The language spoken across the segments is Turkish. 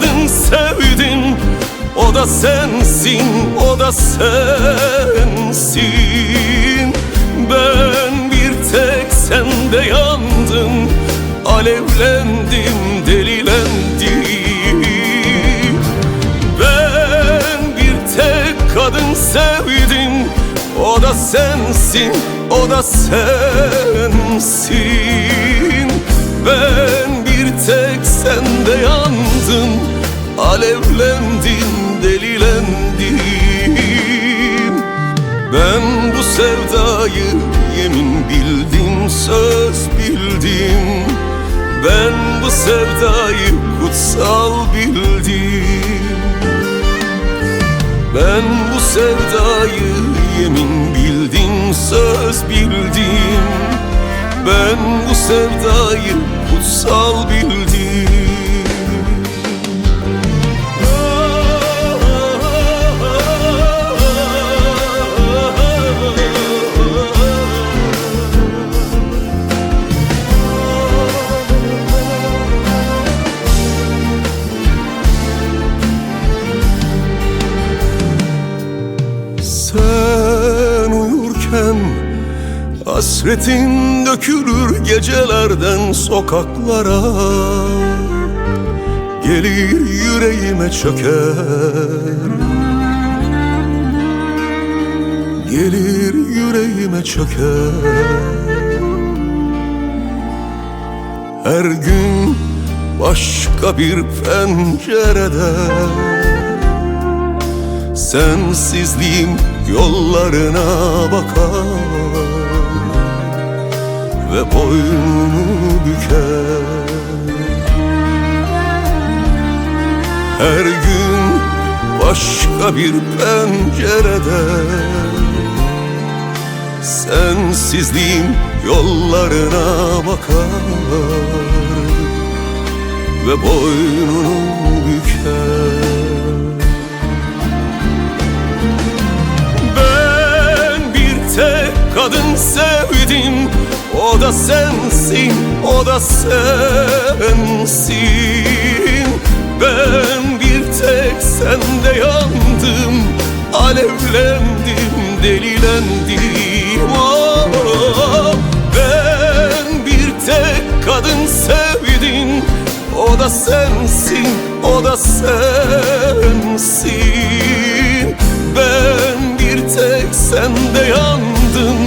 kadın sevdim O da sensin, o da sensin. Ben bir tek sende yandım Alevlendim, delilendim. Ben bir tek kadın sevdim O da sensin, o da sensin. Ben bir tek sende yandım Alevlendim, delilendim Ben bu sevdayı yemin bildim, söz bildim. Ben bu sevdayı kutsal bildim. Ben bu sevdayı yemin bildim, söz bildim. Ben bu sevdayı kutsal bildim Hasretin dökülür gecelerden sokaklara. Gelir yüreğime çöker. Gelir yüreğime çöker. Her gün başka bir pencerede. Sensizliğim yollarına bakar Ve boynunu büker. Her gün başka bir pencerede Sensizliğim yollarına bakar Ve boynunu büker. Ben bir tek kadın sevdim O da sensin, o da sensin. Ben bir tek sende yandım Alevlendim, delilendim. Oh, Ben bir tek kadın sevdim O da sensin, o da sensin. Ben bir tek sende yandım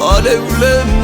Alevlendim,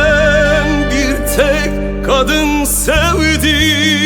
kadın sevdim